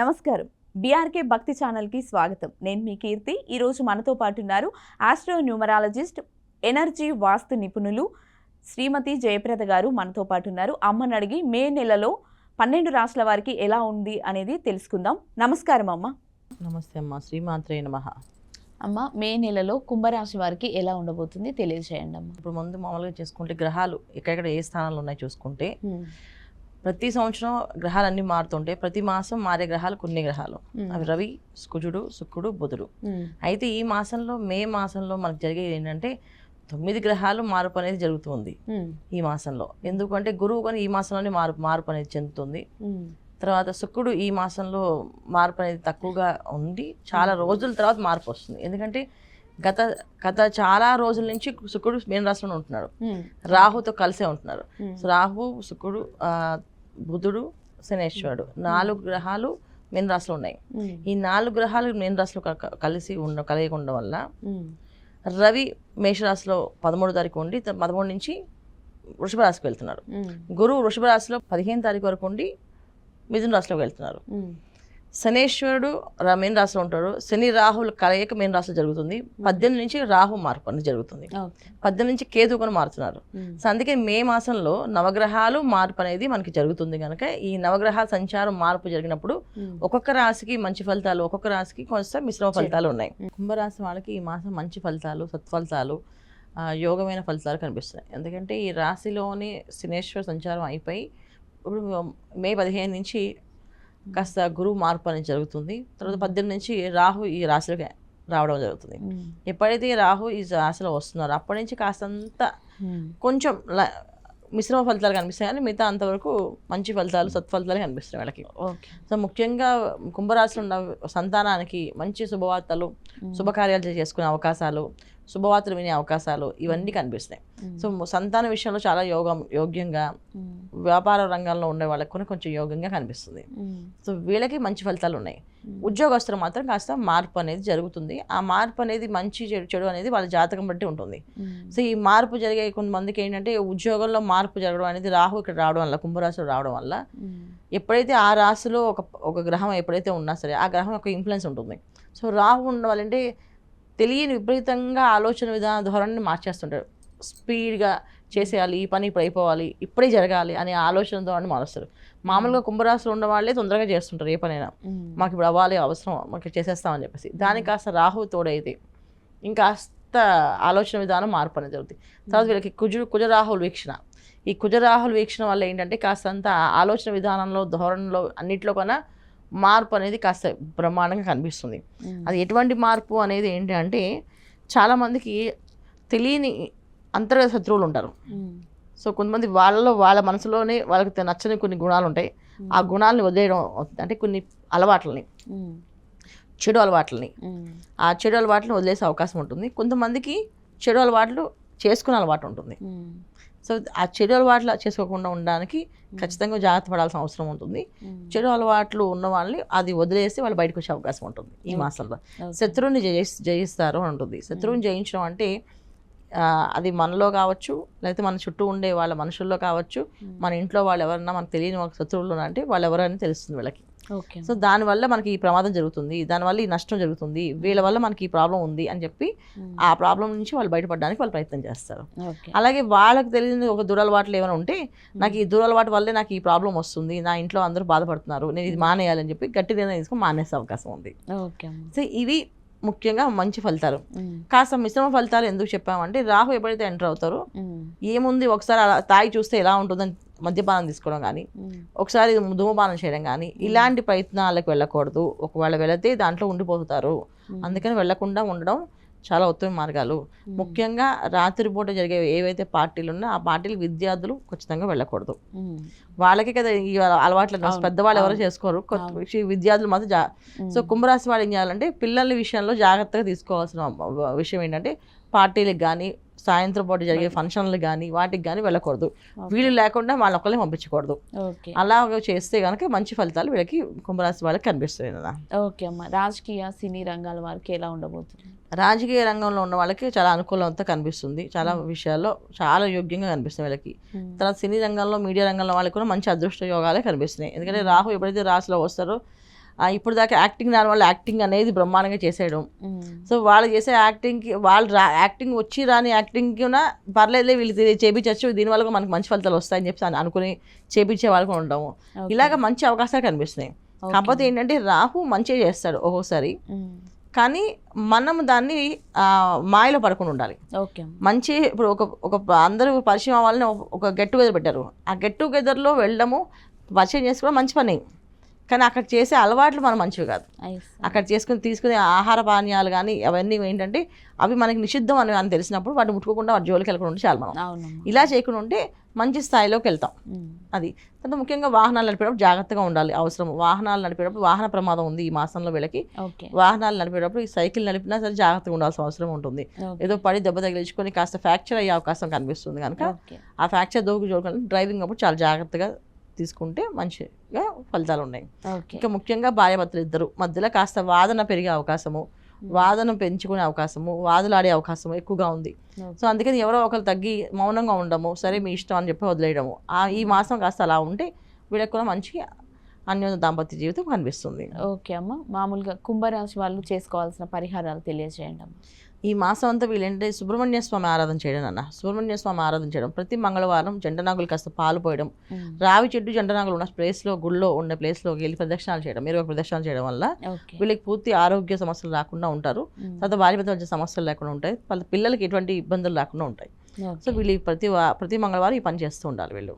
నమస్కారం. బీఆర్కే భక్తి ఛానల్కి స్వాగతం. నేను మీ కీర్తి. ఈరోజు మనతో పాటు ఉన్నారు ఆస్ట్రో న్యూమరాలజిస్ట్ ఎనర్జీ వాస్తు నిపుణులు శ్రీమతి జయప్రద గారు మనతో పాటు ఉన్నారు. అమ్మని అడిగి మే నెలలో పన్నెండు రాష్ట్రాల వారికి ఎలా ఉంది అనేది తెలుసుకుందాం. నమస్కారం అమ్మ. నమస్తే అమ్మ. శ్రీమాత్రే నమ. అమ్మ మే నెలలో కుంభరాశి వారికి ఎలా ఉండబోతుంది? తెలియజేయండి అమ్మ. ఇప్పుడు ముందు మామూలుగా చేసుకుంటే గ్రహాలు ఎక్కడెక్కడ ఏ స్థానాలు ఉన్నాయి చూసుకుంటే ప్రతి సంవత్సరం గ్రహాలన్నీ మారుతుంటే ప్రతి మాసం మారే గ్రహాలు కొన్ని గ్రహాలు. అవి రవి కుజుడు శుక్రుడు బుధుడు. అయితే ఈ మాసంలో మే మాసంలో మనకు జరిగేది ఏంటంటే తొమ్మిది గ్రహాలు మార్పు అనేది జరుగుతుంది ఈ మాసంలో. ఎందుకంటే గురువు కానీ ఈ మాసంలోనే మార్పు మార్పు అనేది చెందుతుంది. తర్వాత శుక్రుడు ఈ మాసంలో మార్పు అనేది తక్కువగా ఉండి చాలా రోజుల తర్వాత మార్పు వస్తుంది. ఎందుకంటే గత గత చాలా రోజుల నుంచి శుక్రుడు మీన రాశిలో ఉంటున్నాడు. రాహుతో కలిసే ఉంటున్నారు. రాహు శుక్రుడు ఆ, బుధుడు శనేశ్వరుడు నాలుగు గ్రహాలు మీన రాశిలో ఉన్నాయి. ఈ నాలుగు గ్రహాలు మీన రాశిలో కలిసి ఉండ కలిగి ఉండడం వల్ల రవి మేషరాశిలో పదమూడు తారీఖు ఉండి పదమూడు నుంచి వృషభ రాశికి వెళ్తున్నారు. గురువు వృషభ రాశిలో పదిహేను తారీఖు వరకు ఉండి మిథున రాశిలోకి వెళ్తున్నారు. శనేశ్వరుడు మీన రాశిలో ఉంటాడు. శని రాహుల కలయిక మీన రాశిలో జరుగుతుంది. పద్దెనిమిది నుంచి రాహు మార్పు అనేది జరుగుతుంది. పద్దెనిమిది నుంచి కేతు కూడా మారుతున్నారు. సో అందుకే మే మాసంలో నవగ్రహాలు మార్పు అనేది మనకి జరుగుతుంది కనుక ఈ నవగ్రహాల సంచారం మార్పు జరిగినప్పుడు ఒక్కొక్క రాశికి మంచి ఫలితాలు ఒక్కొక్క రాశికి కొంచెం మిశ్రమ ఫలితాలు ఉన్నాయి. కుంభరాశి వాళ్ళకి ఈ మాసం మంచి ఫలితాలు సత్ఫలితాలు యోగమైన ఫలితాలు కనిపిస్తున్నాయి. ఎందుకంటే ఈ రాశిలోని శనేశ్వర సంచారం అయిపోయి ఇప్పుడు మే పదిహేను నుంచి కాస్త గురువు మార్పు అనేది జరుగుతుంది. తర్వాత పద్దెనిమిది నుంచి రాహు ఈ రాశిలోకి రావడం జరుగుతుంది. ఎప్పుడైతే ఈ రాహు ఈ రాశిలో వస్తున్నారో అప్పటి నుంచి కాస్తంత కొంచెం మిశ్రమ ఫలితాలు కనిపిస్తాయి కానీ మిగతా అంతవరకు మంచి ఫలితాలు సత్ఫలితాలు కనిపిస్తాయి వాళ్ళకి. ఓకే. సో ముఖ్యంగా కుంభరాశిలో ఉన్న సంతానానికి మంచి శుభవార్తలు శుభకార్యాలు చేసుకునే అవకాశాలు శుభవార్తలు వినే అవకాశాలు ఇవన్నీ కనిపిస్తాయి సో సంతాన విషయంలో చాలా యోగం యోగ్యంగా వ్యాపార రంగంలో ఉండే వాళ్ళకి కూడా కొంచెం యోగంగా కనిపిస్తుంది. సో వీళ్ళకి మంచి ఫలితాలు ఉన్నాయి. ఉద్యోగస్తులు మాత్రం కాస్త మార్పు అనేది జరుగుతుంది. ఆ మార్పు అనేది మంచి చెడు చెడు అనేది వాళ్ళ జాతకం బట్టి ఉంటుంది. సో ఈ మార్పు జరిగే కొంతమందికి ఏంటంటే ఉద్యోగంలో మార్పు జరగడం అనేది రాహు ఇక్కడ రావడం వల్ల కుంభరాశిలో రావడం వల్ల ఎప్పుడైతే ఆ రాశిలో ఒక ఒక గ్రహం ఎప్పుడైతే ఉన్నా సరే ఆ గ్రహం యొక్క ఇన్ఫ్లుయెన్స్ ఉంటుంది. సో రాహు ఉండడం వల్ల అంటే తెలియని విపరీతంగా ఆలోచన విధాన ధోరణిని మార్చేస్తుంటారు. స్పీడ్గా చేసేయాలి ఈ పని ఇప్పుడు అయిపోవాలి ఇప్పుడే జరగాలి అనే ఆలోచన ధోరణి మారుస్తారు. మామూలుగా కుంభరాశిలో ఉన్న వాళ్ళే తొందరగా చేస్తుంటారు ఏ పనైనా. మాకు ఇప్పుడు అవ్వాలి అవసరం మాకు చేసేస్తామని చెప్పేసి. దానికి కాస్త రాహు తోడైతే ఇంకాస్త ఆలోచన విధానం మార్పు అనేది జరుగుతుంది. తర్వాత వీళ్ళకి కుజు కుజరాహుల వీక్షణ. ఈ కుజరాహుల వీక్షణ వల్ల ఏంటంటే కాస్తంత ఆలోచన విధానంలో ధోరణిలో అన్నిట్లో కన్నా మార్పు అనేది కాస్త బ్రహ్మాండంగా కనిపిస్తుంది. అది ఎటువంటి మార్పు అనేది ఏంటి అంటే చాలామందికి తెలియని అంతర్గత శత్రువులు ఉంటారు. సో కొంతమంది వాళ్ళలో వాళ్ళ మనసులోనే వాళ్ళకి నచ్చని కొన్ని గుణాలు ఉంటాయి. ఆ గుణాలని వదిలేయడం. అంటే కొన్ని అలవాట్లని. చెడు అలవాట్లని. ఆ చెడు అలవాట్లను వదిలేసే అవకాశం ఉంటుంది. కొంతమందికి చెడు అలవాట్లు చేసుకునే అలవాటు ఉంటుంది. సో ఆ చెడు అలవాట్లు చేసుకోకుండా ఉండడానికి ఖచ్చితంగా జాగ్రత్త పడాల్సిన అవసరం ఉంటుంది. చెడు అలవాట్లు ఉన్న వాళ్ళని అది వదిలేసి వాళ్ళు బయటకు వచ్చే అవకాశం ఉంటుంది ఈ. మాసంలో. శత్రువుని జయి జయిస్తారు అని ఉంటుంది. శత్రువుని జయించడం అంటే అది మనలో కావచ్చు లేకపోతే మన చుట్టూ ఉండే వాళ్ళ మనుషుల్లో కావచ్చు మన ఇంట్లో వాళ్ళు ఎవరన్నా మనకు తెలియని వాళ్ళ శత్రువులు అంటే వాళ్ళు ఎవరని తెలుస్తుంది వీళ్ళకి. సో దానివల్ల మనకి ఈ ప్రమాదం జరుగుతుంది దానివల్ల ఈ నష్టం జరుగుతుంది వీళ్ళ వల్ల మనకి ఈ ప్రాబ్లం ఉంది అని చెప్పి ఆ ప్రాబ్లం నుంచి వాళ్ళు బయటపడడానికి వాళ్ళు ప్రయత్నం చేస్తారు. అలాగే వాళ్ళకి తెలియని ఒక దురలవాట్లు ఏమైనా ఉంటే నాకు ఈ దురలవాటు వల్లే నాకు ఈ ప్రాబ్లం వస్తుంది నా ఇంట్లో అందరూ బాధపడుతున్నారు నేను ఇది మానేయాలని చెప్పి గట్టి నిర్ణయం తీసుకొని మానేసే అవకాశం ఉంది. సో ఇవి ముఖ్యంగా మంచి ఫలితాలు. కాస్త మిశ్రమ ఫలితాలు ఎందుకు చెప్పామంటే రాహు ఎప్పుడైతే ఎంటర్ అవుతారో ఏముంది ఒకసారి అలా తాగి చూస్తే ఎలా ఉంటుందని మద్యపానం తీసుకోవడం కానీ ఒకసారి ధూమపానం చేయడం కానీ ఇలాంటి ప్రయత్నాలకు వెళ్ళకూడదు. ఒకవేళ వెళితే దాంట్లో ఉండిపోతారు. అందుకని వెళ్ళకుండా ఉండడం చాలా ఉత్తమ మార్గాలు. ముఖ్యంగా రాత్రిపూట జరిగే ఏవైతే పార్టీలు ఉన్నాయో ఆ పార్టీలు విద్యార్థులు ఖచ్చితంగా వెళ్ళకూడదు. వాళ్ళకే కదా ఈ అలవాట్లు పెద్దవాళ్ళు ఎవరు. చేసుకోరు. విద్యార్థులు మాత్రం జా సో కుంభరాశి వాళ్ళు ఏం చేయాలంటే పిల్లల విషయంలో జాగ్రత్తగా తీసుకోవాల్సిన విషయం ఏంటంటే పార్టీలకు కానీ సాయంత్రం పూట జరిగే బయట. ఫంక్షన్లకు కానీ వాటికి కానీ వెళ్ళకూడదు. వీళ్ళు లేకుండా వాళ్ళ ఒక్కళ్ళే పంపించకూడదు. అలా చేస్తే కనుక మంచి ఫలితాలు వీళ్ళకి కుంభరాశి వాళ్ళకి కనిపిస్తాయి కదా. ఓకే అమ్మ. రాజకీయ సినీ రంగాల వారికి ఎలా ఉండబోతుంది? రాజకీయ రంగంలో ఉన్న వాళ్ళకి చాలా అనుకూలంతో కనిపిస్తుంది. చాలా విషయాల్లో చాలా యోగ్యంగా కనిపిస్తుంది వీళ్ళకి. తర్వాత సినీ రంగంలో మీడియా రంగంలో వాళ్ళకి కూడా మంచి అదృష్ట యోగాలే కనిపిస్తున్నాయి. ఎందుకంటే రాహు ఎప్పుడైతే రాశిలో వస్తారో ఇప్పుడు దాకా యాక్టింగ్ వాళ్ళు యాక్టింగ్ అనేది బ్రహ్మాండంగా చేసేయడం. సో వాళ్ళు చేసే యాక్టింగ్కి వాళ్ళు రా యాక్టింగ్ వచ్చి రాని యాక్టింగ్కి ఉన్న పర్లేదులే వీళ్ళు ఇది చేపించచ్చు దీనివల్ల మనకు మంచి ఫలితాలు వస్తాయని చెప్పి అను- అనుకుని చేపించే వాళ్ళు కూడా ఉంటాము ఓకే. ఇలాగ మంచి అవకాశాలు కనిపిస్తున్నాయి. కాకపోతే ఏంటంటే రాహు మంచిగా చేస్తాడు ఒక్కోసారి. కానీ మనం దాన్ని మాయలో పడకుండా ఉండాలి ఓకే. మంచి ఇప్పుడు ఒక ఒక అందరూ పరిచయం అవ్వాలని ఒక- ఒక గెట్ టుగెదర్ పెట్టారు ఆ గెట్ టుగెదర్లో వెళ్ళడము పరిచయం చేసుకోవడం మంచి పని కానీ అక్కడ చేసే అలవాట్లు మనం మంచివి కాదు. అక్కడ చేసుకుని తీసుకునే ఆహార పానీయాలు కానీ అవన్నీ ఏంటంటే అవి మనకి నిషిద్ధం అని అని తెలిసినప్పుడు వాటిని ముట్టుకోకుండా వాటి జోలికి వెళ్ళకుండా ఉంటే చాలు మనం. ఇలా చేయకుండా ఉంటే మంచి స్థాయిలోకి వెళ్తాం. అది. తర్వాత ముఖ్యంగా వాహనాలు నడిపేటప్పుడు జాగ్రత్తగా ఉండాలి. అవసరం. వాహనాలు నడిపేటప్పుడు వాహన ప్రమాదం ఉంది ఈ మాసంలో వీళ్ళకి. వాహనాలు నడిపేటప్పుడు ఈ సైకిల్ నడిపినా సరే జాగ్రత్తగా ఉండాల్సిన అవసరం ఉంటుంది. ఏదో పడి దెబ్బ తగిలించుకొని కాస్త ఫ్రాక్చర్ అయ్యే అవకాశం కనిపిస్తుంది కనుక ఆ ఫ్రాక్చర్ దోగు చూడకుండా డ్రైవింగ్ అప్పుడు చాలా జాగ్రత్తగా తీసుకుంటే మంచిగా ఫలితాలు ఉన్నాయి ఇంకా ముఖ్యంగా భార్యాభర్తలు ఇద్దరు. మధ్యలో కాస్త వాదన పెరిగే అవకాశము వాదన పెంచుకునే అవకాశము వాదులాడే అవకాశము ఎక్కువగా ఉంది. సో అందుకని ఎవరో ఒకరు తగ్గి మౌనంగా ఉండము సరే మీ ఇష్టం అని చెప్పి వదిలేయడము. ఆ ఈ మాసం కాస్త అలా ఉంటే వీళ్ళకి కూడా మంచి అన్యోన్య దాంపత్య జీవితం కనిపిస్తుంది. ఓకే అమ్మ. మామూలుగా కుంభరాశి వాళ్ళు చేసుకోవాల్సిన పరిహారాలు తెలియజేయండి అమ్మ. ఈ మాసం అంతా వీళ్ళంటే సుబ్రహ్మణ్య స్వామి ఆరాధన చేయడం అన్న సుబ్రహ్మణ్య స్వామి ఆరాధన చేయడం. ప్రతి మంగళవారం జంటనాగులు కాస్త పాలు పోయడం. రావి చెట్టు జంటనాగులు ఉన్న ప్లేస్లో గుళ్ళో ఉన్న ప్లేస్లో వెళ్ళి ప్రదక్షిణాలు చేయడం. మీరు ఒక ప్రదక్షిణాలు చేయడం వల్ల వీళ్ళకి పూర్తి ఆరోగ్య సమస్యలు రాకుండా ఉంటారు. తర్వాత భార్య భర్తల మధ్య సమస్యలు లేకుండా ఉంటాయి. వాళ్ళ పిల్లలకి ఎటువంటి ఇబ్బందులు రాకుండా ఉంటాయి. సో వీళ్ళు ప్రతి ప్రతి మంగళవారం ఈ పని చేస్తూ ఉండాలి వీళ్ళు.